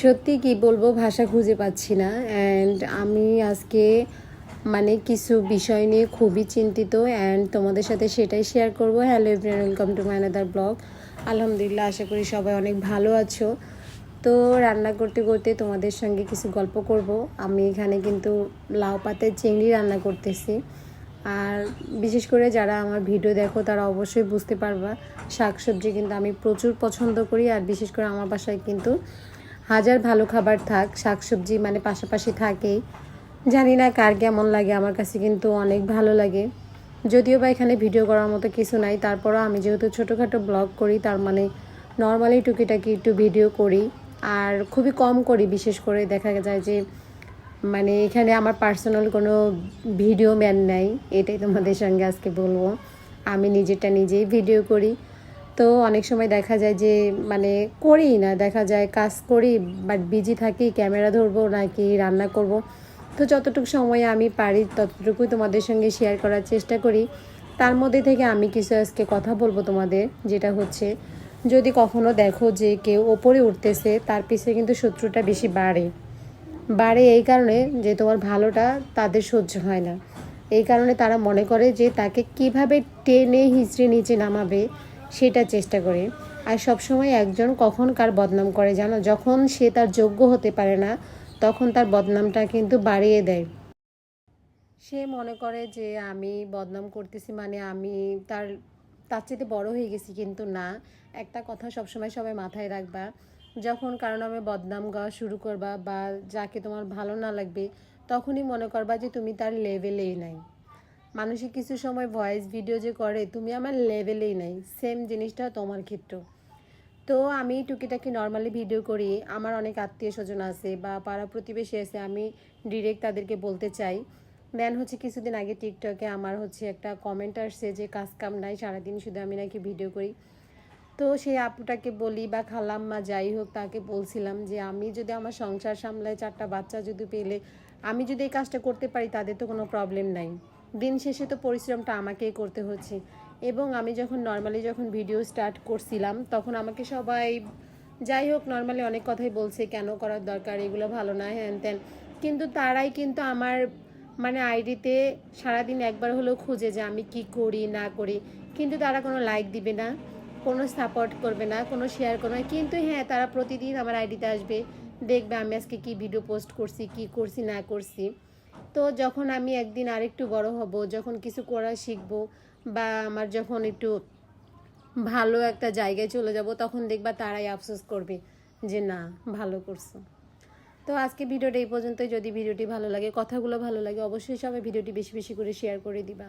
সত্যি কি বলব, ভাষা খুঁজে পাচ্ছি না। অ্যান্ড আমি আজকে মানে কিছু বিষয় নিয়ে খুবই চিন্তিত। অ্যান্ড তোমাদের সাথে সেটাই শেয়ার করব। Hello everyone welcome to my another blog আলহামদুলিল্লাহ, আশা করি সবাই অনেক ভালো আছো। তো রান্না করতে করতে তোমাদের সঙ্গে কিছু গল্প করব। আমি এখানে কিন্তু লাউ পাতের চিংড়ি রান্না করতেছি। আর বিশেষ করে যারা আমার ভিডিও দেখো, তারা অবশ্যই বুঝতে পারবা, শাকসবজি কিন্তু আমি প্রচুর পছন্দ করি। আর বিশেষ করে আমার বাসায় কিন্তু হাজার ভালো খাবার থাক, শাকসবজি মানে পাশাপাশি থাকেই। জানি না কার কেমন লাগে, আমার কাছে কিন্তু অনেক ভালো লাগে। যদিও বা এখানে ভিডিও করার মতো কিছু নাই, তারপরও আমি যেহেতু ছোটোখাটো ব্লগ করি, তার মানে নর্মালি টুকিটাকি একটু ভিডিও করি। আর খুবই কম করি, বিশেষ করে দেখা যায় যে মানে এখানে আমার পার্সোনাল কোনো ভিডিও ম্যান নাই, এটাই তোমাদের সঙ্গে আজকে বলব। আমি নিজেরটা নিজেই ভিডিও করি। তো অনেক সময় দেখা যায় যে মানে করি না, দেখা যায় কাজ করি বাট বিজি থাকি ক্যামেরা ধরবো নাকি রান্না করব। তো যতটুকু সময় আমি পারি, ততটুকুই তোমাদের সঙ্গে শেয়ার করার চেষ্টা করি। তার মধ্যে থেকে আমি কিছু আজকে কথা বলব তোমাদের, যেটা হচ্ছে, যদি কখনো দেখো যে কেউ ওপরে উঠতেছে, তার পিছে কিন্তু শত্রুটা বেশি বাড়ে। বাড়ে এই কারণে যে তোমার ভালোটা তাদের সহ্য হয় না। এই কারণে তারা মনে করে যে তাকে কীভাবে টেনে হিচড়ে নিচে নামাবে সেটা চেষ্টা করে। আর সবসময় একজন কখন কার বদনাম করে জানো? যখন সে তার যোগ্য হতে পারে না, তখন তার বদনামটা কিন্তু বাড়িয়ে দেয়। সে মনে করে যে, আমি বদনাম করতেছি মানে আমি তার তার চেয়ে বড় হয়ে গেছি কিন্তু না। একটা কথা সবসময় সবাই মাথায় রাখবা। যখন কারণ আমি বদনাম গাওয়া শুরু করবা বা যাকে তোমার ভালো না লাগবে, তখনই মনে করবা যে, তুমি তার লেভেলেই নাই। মানুষের কিছু সময় ভয়েস ভিডিও যে করে, তুমি আমার লেভেলেই নাই। সেম জিনিসটা তোমার ক্ষেত্রেও। তো আমি টুকিটাকি নর্মালি ভিডিও করি। আমার অনেক আত্মীয় স্বজন আছে বা পাড়া প্রতিবেশী আছে, আমি ডিরেক্ট তাদেরকে বলতে চাই। দেন হচ্ছে কিছুদিন আগে টিকটকে আমার হচ্ছে একটা কমেন্ট আসছে যে, কাজ কাম নাই, সারাদিন শুধু আমি নাকি ভিডিও করি। তো সেই আপুটাকে বলি বা খালাম্মা যাই হোক, তাকে বলছিলাম যে, আমি যদি আমার সংসার সামলায়, চারটা বাচ্চা যদি পেলে, আমি যদি এই কাজটা করতে পারি, তাদের তো কোনো প্রবলেম নাই। দিন শেষে তো পরিশ্রমটা আমাকেই করতে হচ্ছে। এবং আমি যখন নর্মালি যখন ভিডিও স্টার্ট করছিলাম, তখন আমাকে সবাই, যাই হোক নর্মালি অনেক কথাই বলছে, কেন করার দরকার, এগুলো ভালো না, হ্যান ত্যান। কিন্তু তারাই কিন্তু আমার মানে আইডিতে সারাদিন একবার হলেও খুঁজে যে আমি কি করি, না করি। কিন্তু তারা কোনো লাইক দিবে না, কোনো সাপোর্ট করবে না, কোনো শেয়ার করবে না। কিন্তু হ্যাঁ তারা প্রতিদিন আমার আইডিতে আসবে, দেখবে আমি আজকে কি ভিডিও পোস্ট করছি, কি করছি, না করছি। তো যখন আমি একদিন আরেকটু বড় হব, যখন কিছু করা শিখব বা আমার যখন একটু ভালো একটা জায়গায় চলে যাব, তখন দেখবা তারাই আফসোস করবে যে না, ভালো করছ। তো আজকে ভিডিওটা এই পর্যন্তই। যদি ভিডিওটি ভালো লাগে, কথাগুলো ভালো লাগে, অবশ্যই সবাই ভিডিওটি বেশি বেশি করে শেয়ার করে দিবা।